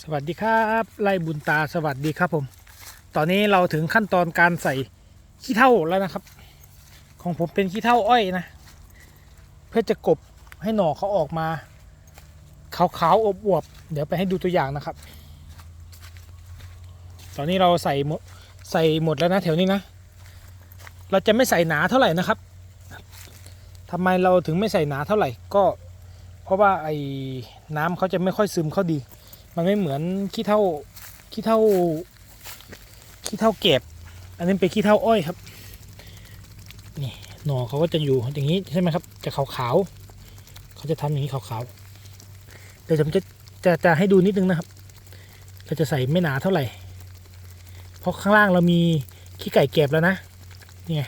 สวัสดีครับไล่บุญตาสวัสดีครับผม ตอนนี้เราถึงขั้นตอนการใส่ขี้เถ้าแล้วนะครับ ของผมเป็นขี้เถ้าอ้อยนะ เพื่อจะกบให้หน่อเขาออกมาขาวๆอบอวบเดี๋ยวไปให้ดูตัวอย่างนะครับ ตอนนี้เราใส่หมดใส่หมดแล้วนะแถวนี้นะ เราจะไม่ใส่หนาเท่าไหร่นะครับทำไมเราถึงไม่ใส่หนาเท่าไหร่ก็ เพราะว่าไอ้น้ำเขาจะไม่ค่อยซึมเข้าดี มันไม่เหมือนขี้เท่าขี้เท่าขี้เท่าเก็บ อันนี้เป็นขี้เท่าอ้อยครับ นี่หน่อเขาก็จะอยู่อย่างนี้ใช่ไหมครับ จะขาวๆเขาจะทำอย่างนี้ขาวๆเดี๋ยวผมจะจะจะให้ดูนิดนึงนะครับ เราจะใส่ไม่หนาเท่าไหร่ เพราะข้างล่างเรามีขี้ไก่เก็บแล้วนะนี่ไง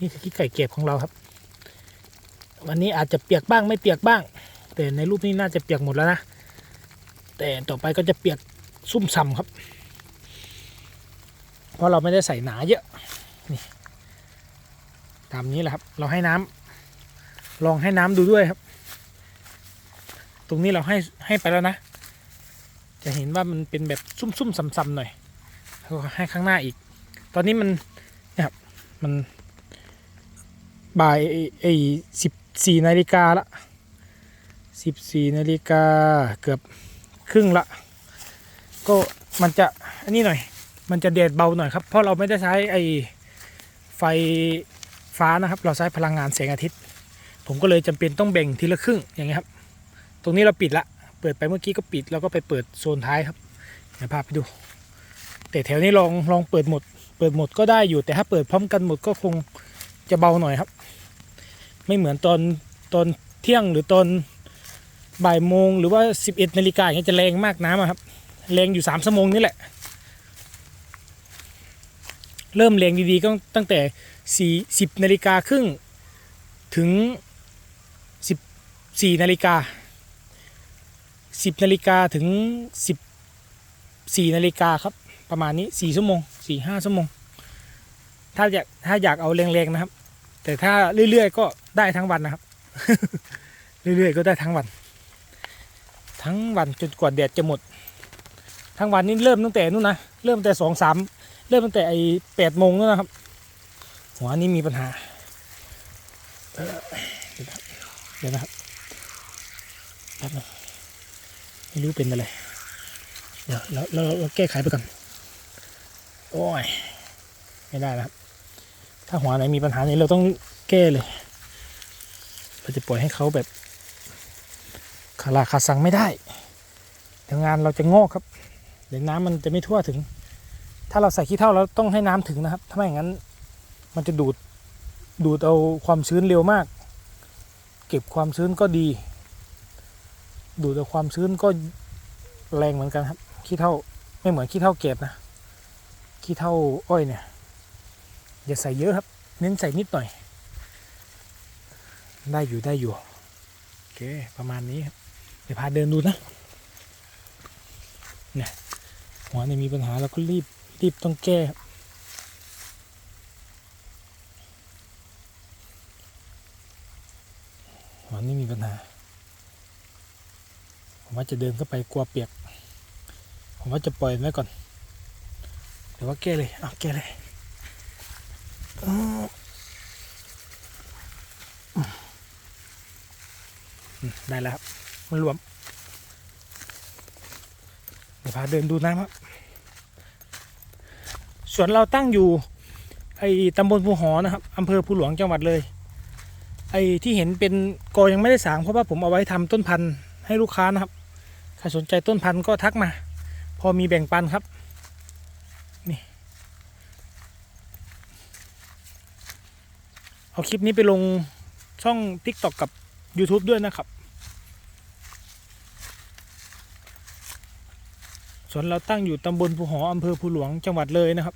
นี่คือขี้ไก่เก็บของเราครับ วันนี้อาจจะเปียกบ้างไม่เปียกบ้าง แต่ในรูปนี้น่าจะเปียกหมดแล้วนะ แต่ต่อไปก็จะเปียกซุ่มซำครับ เพราะเราไม่ได้ใส่หนาเยอะนี่ตามนี้แหละครับ เราให้น้ำลองให้น้ำดูด้วยครับ ตรงนี้เราให้ให้ไปแล้วนะ จะเห็นว่ามันเป็นแบบซุ่มๆซำๆหน่อยแล้วก็ให้ข้างหน้าอีก ตอนนี้มันนี่ยครับมันบ่ายไอ้สิบสี่นาฬิกาละสิบสี่นาฬิกาเกือบ ครึ่งละ ก็มันจะอันนี้หน่อย มันจะแดดเบาหน่อยครับ เพราะเราไม่ได้ใช้ไอไฟฟ้านะครับ เราใช้พลังงานแสงอาทิตย์ ผมก็เลยจำเป็นต้องแบ่งทีละครึ่งอย่างเงี้ยครับ ตรงนี้เราปิดละ เปิดไปเมื่อกี้ก็ปิดแล้วก็ไปเปิดโซนท้ายครับเดี๋ยวพาไปดู แต่แถวนี้ลองลองเปิดหมด เปิดหมดก็ได้อยู่แต่ถ้าเปิดพร้อมกันหมดก็คงจะเบาหน่อยครับ ไม่เหมือนตอนตอนเที่ยงหรือตอน บ่ายโมงหรือว่า 11นาฬิกาอย่างเงี้ยจะแรงมากน้ำครับแรงอยู่3ชั่วโมงนี่แหละ เริ่มแรงดีๆก็ตั้งแต่ 4 10นาฬิกาครึ่งถึง 14นาฬิกา10นาฬิกาถึง 14นาฬิกาครับ ประมาณนี้4ชั่วโมง4 5ชั่วโมง ถ้าอยากถ้าอยากเอาแรงๆนะครับ แต่ถ้าเรื่อยๆก็ได้ทั้งวันนะครับ เรื่อยๆก็ได้ทั้งวัน ทั้งวันจนกว่าแดดจะหมด ทั้งวันนี้เริ่มตั้งแต่นู่นนะเริ่มตั้งแต่สองสามเริ่มตั้งแต่ไอ้แปดโมงแล้วนะครับ หัวนี้มีปัญหาเดี๋ยวนะครับแป๊บนึงไม่รู้เป็นอะไร เดี๋ยวเราเราเราแก้ไขไปก่อน โอ้ย ไม่ได้นะครับ ถ้าหัวไหนมีปัญหานี้เราต้องแก้เลย เราจะปล่อยให้เขาแบบ ลาขาสั่งไม่ได้เดี๋ยวงานเราจะงอกครับ เดี๋ยวน้ำมันจะไม่ทั่วถึง ถ้าเราใส่ขี้เถ้าเราต้องให้น้ำถึงนะครับ ถ้าไม่อย่างนั้น มันจะดูดดูดเอาความชื้นเร็วมาก เก็บความชื้นก็ดี ดูดเอาความชื้นก็แรงเหมือนกันครับขี้เถ้าไม่เหมือนขี้เถ้าเก็บนะขี้เถ้าอ้อยเนี่ยอย่าใส่เยอะครับ เน้นใส่นิดหน่อย ได้อยู่ได้อยู่โอเคประมาณนี้ครับ เดี๋ยวพาเดินดูนะเนี่ยหัวเนี่ยมีปัญหาเราก็รีบรีบต้องแก้ครับหัวนี่มีปัญหา ผมว่าจะเดินเข้าไปกลัวเปียก ผมว่าจะปล่อยไว้ก่อนเดี๋ยวว่าแก้เลยเอาแก้เลยได้แล้วครับ มันรวม เดี๋ยวพาเดินดูน้ำครับ สวนเราตั้งอยู่ไอ้ตำบลภูหอนะครับอำเภอภูหลวงจังหวัดเลย ไอ้ที่เห็นเป็นกอยังไม่ได้สางเพราะว่าผมเอาไว้ทำต้นพันธุ์ให้ลูกค้านะครับ ใครสนใจต้นพันธุ์ก็ทักมา พอมีแบ่งปันครับ นี่ เอาคลิปนี้ไปลงช่อง TikTok กับ YouTube ด้วยนะครับ วนเราตั้งอยู่ตำบลภูหออำเภอภูหลวงจังหวัดเลยนะครับ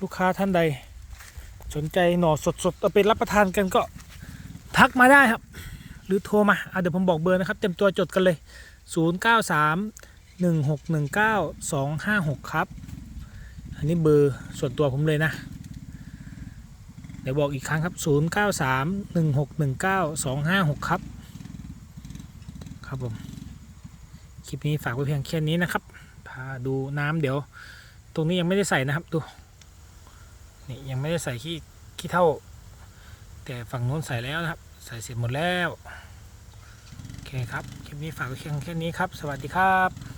ลูกค้าท่านใด สนใจหน่อสดๆเอาไปรับประทานกันก็ทักมาได้ครับ หรือโทรมาเดี๋ยวผมบอกเบอร์นะครับ เต็มตัวจดกันเลย 0 9 3 1 6 1 9 2 5 6 ครับ อันนี้เบอร์ส่วนตัวผมเลยนะ เดี๋ยวบอกอีกครั้งครับ 0 9 3 1 6 1 9 2 5 6 ครับครับผมคลิปนี้ฝากไว้เพียงแค่นี้นะครับ พาดูน้ำเดี๋ยว ตรงนี้ยังไม่ได้ใส่นะครับดูนี่ยังไม่ได้ใส่ขี้ขี้เท่า แต่ฝั่งนู้นใส่แล้วนะครับ ใส่เสร็จหมดแล้ว โอเคครับ คลิปนี้ฝากไว้แค่นี้ครับ สวัสดีครับ